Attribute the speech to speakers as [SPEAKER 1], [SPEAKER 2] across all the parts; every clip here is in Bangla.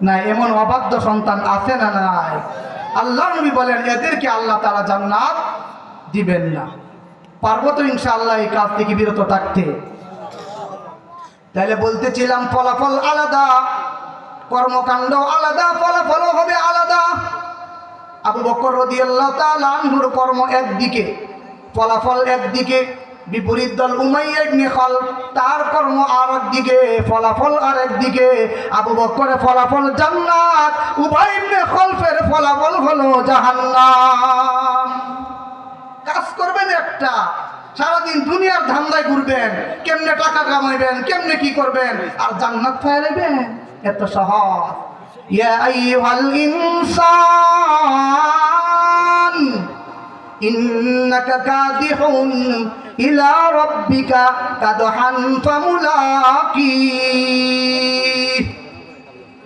[SPEAKER 1] না এমন অবাধ্য সন্তান আছে না নাই? আল্লাহ নবী বলেন, এদেরকে আল্লাহ তারা জান্নাত দিবেন না। পারব তো ইনশাআল্লাহ এই কাজ থেকে বিরত থাকতে। তাহলে বলতেছিলাম, ফলাফল আলাদা, কর্মকাণ্ড আলাদা, ফলাফলও হবে আলাদা। আবু বকর রদিয়াল্লাহ তাআলা আনহুর কর্ম একদিকে, ফলাফল একদিকে বিপরীত দল উমাইয়া ইবনে খালফ তার কর্ম আর একদিকে, ফলাফল আর একদিকে। আবু বকরের ফলাফল জান্নাত উভয় ইবনে খালফের ফলাফল হলো জাহান্নাম। কাজ করবেন একটা, সারাদিন দুনিয়ার ধান্দায় ঘুরবেন, কেমনে টাকা কামাইবেন, কেমনে কি করবেন, আর জান্নাত ফাইলেবেন এত সহজ। ইয়া ইনসান, ইন্নাকা কাদিহুন ইলা রাব্বিকা কাদহান ফামুলাকি।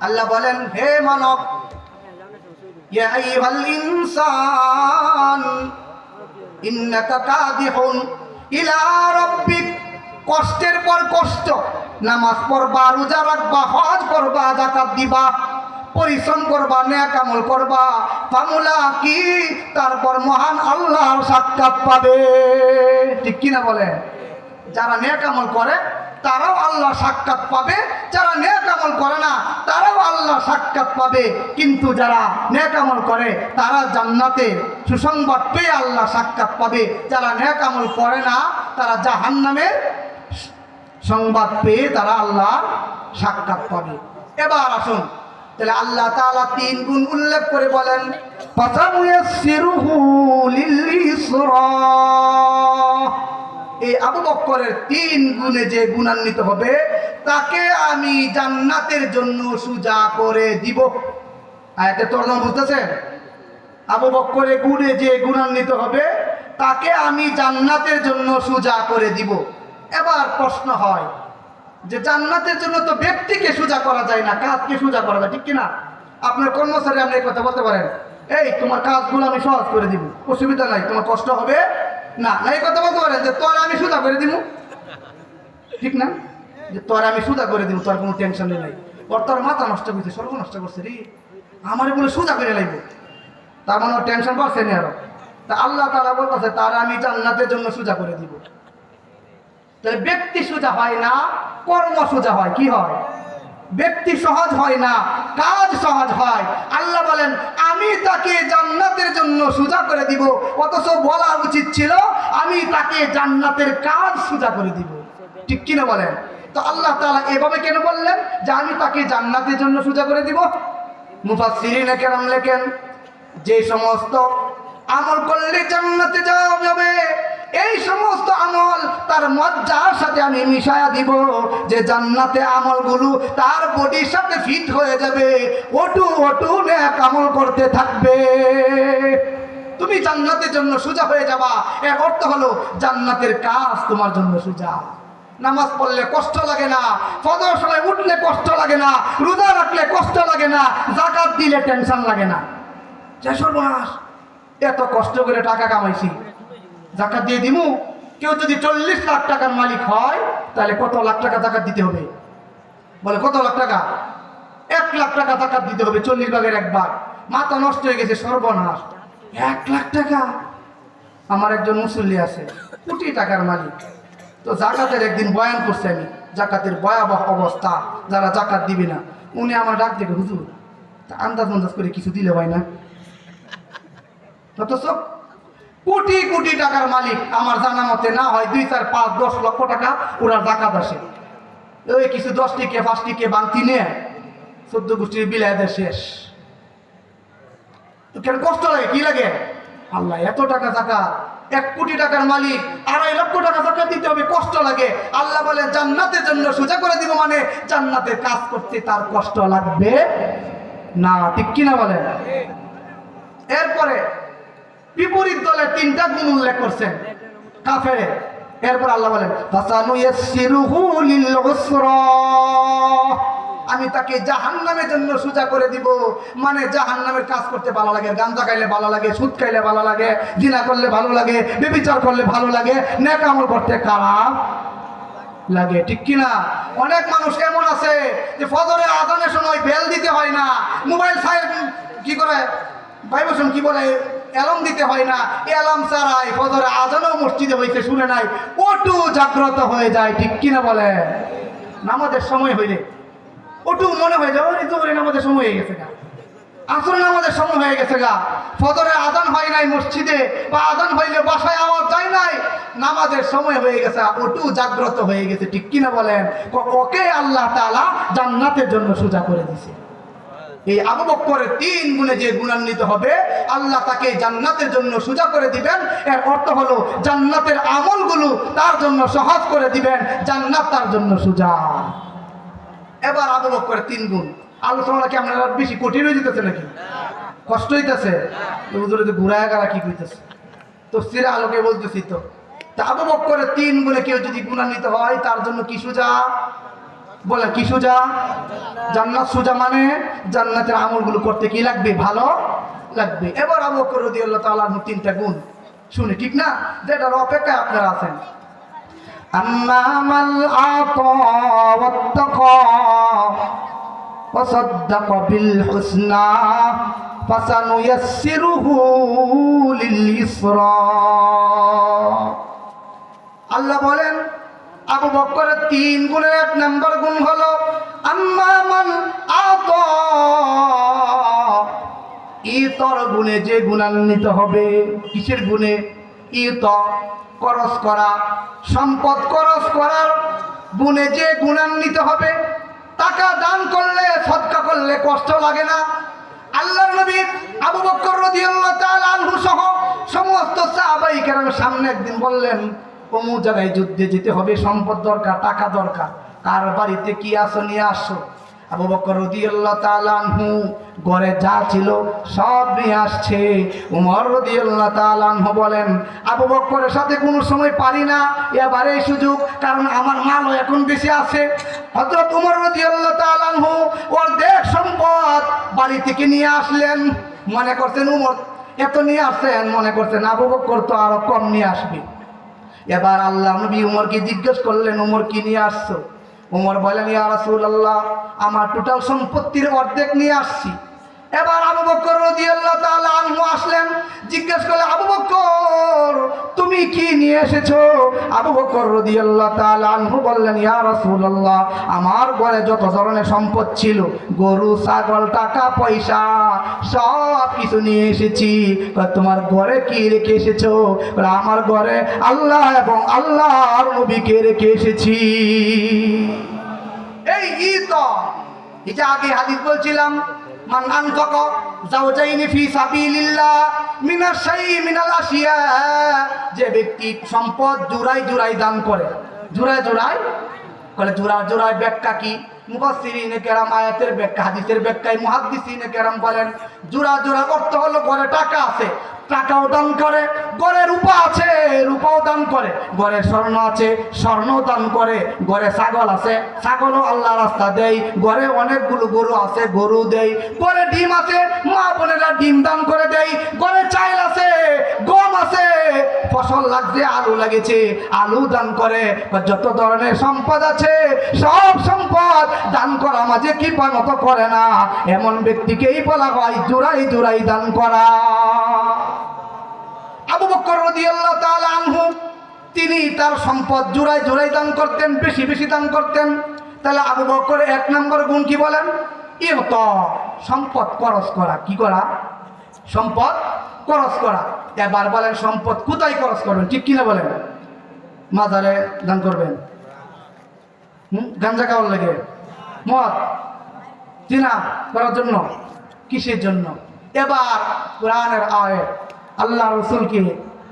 [SPEAKER 1] আল্লাহ বলেন, হে মানব, ইয়া আইয়ুহাল ইনসান, ইন্নাকা কাদিহুন ইলা রাব্বিক। কষ্টের পর কষ্ট, নামাজ পড়বা, রোজা রাখবা, হজ করবা জাকাত দিবা পরিশ্রম করবা, নেক আমল করবা। ফামুলা কি? তারপর মহান আল্লাহর সাক্ষাৎ পাবে। ঠিক কিনা বলে? যারা নেক আমল করে, তারাও আল্লাহ সাক্ষাৎ পাবে। যারা নেক করে না, তারাও আল্লাহ সাক্ষাৎ পাবে। কিন্তু যারা নেক করে, তারা জান্নাতে সুসংবাদ পেয়ে আল্লাহ সাক্ষাৎ পাবে। যারা নেক করে না, তারা জাহান্নামের সংবাদ পেয়ে তারা আল্লাহ সাক্ষাৎ পাবে। এবার আসুন তাহলে আল্লাহ তাআলা তিন গুণ উল্লেখ করে বলেন এই আবু বক্করের তিন গুণে যে গুণান্বিত হবে, তাকে আমি জান্নাতের জন্য সুজা করে দিব। বুঝতেছেন? আবু বক্করে গুণে যে গুণান্বিত হবে, তাকে আমি জান্নাতের জন্য সুজা করে দিব। এবার প্রশ্ন হয় যে জান্নাতের জন্য তো ব্যক্তিকে সোজা করা যায় না, কাজকে সোজা করা যায়, ঠিক কিনা? আপনার কর্মচারী আপনি এই কথা বলতে পারেন, এই, তোমার কাজগুলো আমি সহজ করে দিব, অসুবিধা নাই, তোমার কষ্ট হবে না। না, এই কথা বলতে পারেন, যে তোর আমি সোজা করে দিব ঠিক না? যে তোর আমি সোজা করে দিব তোর কোনো টেনশন নেই। ওর তোর মাথা নষ্ট করছে, সর্ব নষ্ট করছে রে। আমার বলে সোজা করে লাগবে তার মানে ওর টেনশন পাচ্ছে না আরও। তা আল্লাহ তালা বলতেছে, তার আমি জান্নাতের জন্য সোজা করে দিব। তাহলে ব্যক্তি সোজা হয় না কর্ম সোজা হয়, কি হয়? ব্যক্তি সহজ হয় না, কাজ সহজ হয়। আল্লাহ বলেন, আমি তাকে জান্নাতের জন্য সোজা করে দিব, অথচ বলা উচিত ছিল, আমি তাকে জান্নাতের কাজ সোজা করে দিব। ঠিক কিনা বলেন? তো আল্লাহ তাআলা এভাবে কেন বললেন? যে আমি তাকে জান্নাতের জন্য সোজা করে দিব? মুফাসসিরিনে কেরাম লেখেন, যে সমস্ত আমল করলে জান্নাতে যাওয়া যাবে এই সমস্ত আমল তার মজ্জার সাথে আমি মিশায়া দিব যে জান্নাতে আমলগুলো তার বডির সাথে ফিট হয়ে যাবে। ওটু ওটু নেক আমল করতে থাকবে। তুমি জান্নাতের জন্য সোজা হয়ে যাবা। এর অর্থ হলো জান্নাতের কাজ তোমার জন্য সোজা। নামাজ পড়লে কষ্ট লাগে না, ফজর সময় উঠলে কষ্ট লাগে না, রোজা রাখলে কষ্ট লাগে না, জাকাত দিলে টেনশন লাগে না। যে সর্বনাশ, এত কষ্ট করে টাকা কামাইছি। জাকাত দিয়ে দিমু। কেউ যদি চল্লিশ লাখ টাকার মালিক হয়, তাহলে কত লাখ টাকা জাকাত দিতে হবে? বলে, কত লাখ টাকা? এক লাখ টাকা জাকাত দিতে হবে, চল্লিশ ভাগের একবার মাথা নষ্ট হয়ে গেছে, সর্বনাশ। এক লাখ টাকা? আমার একজন মুসল্লি আছে, কোটি টাকার মালিক। তো জাকাতের একদিন বয়ান করছে আমি, জাকাতের ভয়াবহ অবস্থা, যারা জাকাত দিবে না। উনি আমার ডাক থেকে হুজুর, তা আন্দাজ মন্দাজ করে কিছু দিলে হয় না? অথচ কোটি কোটি টাকার মালিক আমার জানা মতে না হয় দুই, চার, পাঁচ, দশ লক্ষ টাকা ওরা জাকাত আসে। ওই কিছু দশ টিকে পাঁচ টিকে বাংতি নিয়ে চোদ্দ গোষ্ঠীর বিলাইদের শেষ। কেন কষ্ট লাগে? কি লাগে? আল্লাহ, এত টাকা টাকা এক কোটি টাকার মালিক, আড়াই লক্ষ টাকা টাকা দিতে হবে, কষ্ট লাগে। আল্লাহ বলে জান্নাতের জন্য সোজা করে দিব মানে জান্নাতের কাজ করতে তার কষ্ট লাগবে না, ঠিক কিনা বলে এরপরে বিপরীত দলের তিনটা গুণ উল্লেখ করছেন কাফেরে। এরপর আল্লাহ বলেন আমি তাকে জাহান্নামের জন্য সোজা করে দিব। মানে জাহান্নামের কাজ করতে ভালো লাগে গাঞ্জা খাইলে ভালো লাগে, সুদ খাইলে ভালো লাগে, জিনা করলে ভালো লাগে বেবিচার করলে ভালো লাগে নেক আমল করতে খারাপ লাগে, ঠিক কিনা? অনেক মানুষ এমন আছে যে ফজরে আজানের সময় বেল দিতে হয় না, মোবাইল সাইড কি করে? ভাইবসন কি বলে? অ্যালার্ম দিতে হয় না। অ্যালার্ম ছাড়াই ফজরে আজানও মসজিদে হইতে শুনে নাই। ওটু জাগ্রত হয়ে যায়, ঠিক কিনা বলে নামাজের সময় হইলে। ওটু মনে হয়ে যায়, ওরে তো নামাজের সময় হয়ে গেছে গা। আসর নামাজের সময় হয়ে গেছে গা। ফজরে আজান হয় নাই মসজিদে বা আজান হইলে বাসায় আওয়াজ যায় নাই। নামাজের সময় হয়ে গেছে ওটু জাগ্রত হয়ে গেছে, ঠিক কিনা বলেন? ওকে আল্লাহ তাআলা জান্নাতের জন্য সোজা করে দিছে এই আবু বক্করের তিন গুণে যে গুণান্বিত হবে, আল্লাহ তাকে জান্নাতের জন্য সোজা করে দিবেন। এর অর্থ হলো জান্নাতের আমলগুলো তার জন্য সহজ করে দিবেন, জান্নাত তার জন্য সোজা। এবার আবু বক্করের তিন গুণ। আলোচনা কি আপনারা বেশি কঠিন হয়ে যেতেছে নাকি? কষ্ট হইতেছে? ঘুরায় গাড়া কি কইতেছে? তো সিরা আলোকে বলতেছি তো। তা আবু বক্করের তিন গুণে কেউ যদি গুণান্বিত হয়, তার জন্য কি সোজা? বলে কি সোজা জান্নাত সোজা মানে জান্নাতের আমলগুলো করতে কি লাগবে ভালো লাগবে এবার আবু বকর রাদিয়াল্লাহু তাআলার তিনটা গুণ শুনে ঠিক না যেটার অপেক্ষায় আপনারা আছেন أما من أعطى واتقى وصدق بالحسنى فسنيسره لليسرى আল্লাহ বলেন আবু বক্করের তিন গুণের এক নম্বর গুণ হলো, আম্মা মান আত। ইতর গুণে যে গুণান্বিত হবে, কিসের গুণে? ইত করস করা। সম্পদ করস করার গুণে যে গুণান্বিত হবে, টাকা দান করলে, সৎকা করলে কষ্ট লাগে না। আল্লাহর নবী আবু বক্কর রাদিয়াল্লাহু তাআলা আনহু সহ সমস্ত সাহাবাই সামনে একদিন বললেন অমুক জায়গায় যুদ্ধে যেতে হবে, সম্পদ দরকার, টাকা দরকার। কার বাড়িতে কি আসো নিয়ে আসো। আবু বকর রদিয়াল্লাহ তালানহু ঘরে যা ছিল সব নিয়ে আসছে। উমর রদিয়াল্লাহ তালানহু বলেন, আবু বকরের সাথে কোনো সময় পারি না, এবারে সুযোগ, কারণ আমার মালও এখন বেশি আছে। হজরত উমর রদিয়াল্লাহ তালানহু ওর দেশ সম্পদ বাড়ি থেকে নিয়ে আসলেন। মনে করছেন উমর, এত নিয়ে আসছেন, মনে করছেন আবু বকর তো আরও কম নিয়ে আসবে। এবার আল্লাহ নবী উমরকে জিজ্ঞেস করলেন, উমর কি নিয়ে আসছো? উমর বলেন ইয়া রাসূলুল্লাহ, আমার টোটাল সম্পত্তির অর্ধেক নিয়ে আসছি। এবার আবু বকর রাদিয়াল্লাহু তাআলা আনহু আসলেন, জিজ্ঞেস করলে আবু বকর, তুমি কি নিয়ে এসেছ? আবু বকর রাদিয়াল্লাহু তাআলা আনহু বললেন, ইয়া রাসূলুল্লাহ, আমার ঘরে যত ধরনের সম্পদ ছিল, গরু, ছাগল, টাকা, পয়সা, সব কিছু নিয়ে এসেছি। তোমার ঘরে কি রেখে এসেছ? আমার ঘরে আল্লাহ এবং আল্লাহর নবীকে রেখে এসেছি। এই ঈদ এটা আগে হাদিস বলছিলাম মান আনফাক জাওজাইনি ফি সাবিলিল্লাহ মিনাশ শাই মিনাল আশিয়া। যে ব্যক্তি সম্পদ জুরাই জুরাই দান করে জুরাই জুরাই বলে জোড়া জোড়ায় ব্যাখ্যা কি? মুফাসসিরিনে কেরাম আয়াতের ব্যাখ্যা, হাদিসের ব্যাখ্যায় মুহাদ্দিসিনে কেরাম বলেন, জোড়া জোড়া অর্থ হলো ঘরে টাকা আছে টাকাও দান করে ঘরে রূপা আছে, রূপাও দান করে। ঘরে স্বর্ণ আছে, স্বর্ণও দান করে। ঘরে ছাগল আছে, ছাগলও আল্লাহ রাস্তা দেয়। ঘরে অনেকগুলো গরু আছে, গরু দেয়। ঘরে ডিম আছে, মা বোনেরা ডিম দান করে দেয়। ঘরে চাইল আছে, গম আছে। ফসল লাগছে, আলু লাগেছে আলু দান করে। যত ধরনের সম্পদ আছে, সব সম্পদ দান করা মাঝে কি পানত করে না। এমন ব্যক্তিকেই বলা হয় জোড়াই জোড়াই দান করা। বকর রাদিয়াল্লাহু তাআলা আনহু, তিনি তার সম্পদ জোড়াই জোড়াই দান করতেন, বেশি বেশি দান করতেন। তাহলে আবু বকর এক নম্বর গুণ কি বলেন? ইহত, সম্পদ খরচ করা। কি করা? সম্পদ খরচ করা। এবার বলেন সম্পদ কোথায় খরচ করবেন? ঠিক কিনা বলেন। মাজারে দান করবেন। গাঞ্জা খাওয়ার লাগে। মদ। চিনা করার জন্য। কিসের জন্য? এবার কোরআনের আয় আল্লাহ রসুলকে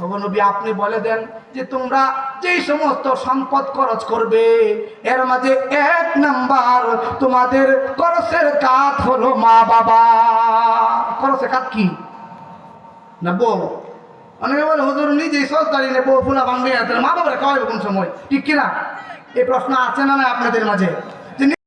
[SPEAKER 1] নবী আপনি বলে দেন যে তোমরা যেই সমস্ত সম্পদ খরচ করবে, এর মাঝে এক নাম্বার তোমাদের খরচের কাজ হলো মা বাবা। খরচের কাজ কি? না, বউ। অনেকে বলে, হুজুর নিজেই সরকারি নেব ফুলা ভাঙবে মা বাবার খাওয়াবে কোন সময়? ঠিক কিনা? এই প্রশ্ন আছে না না আপনাদের মাঝে?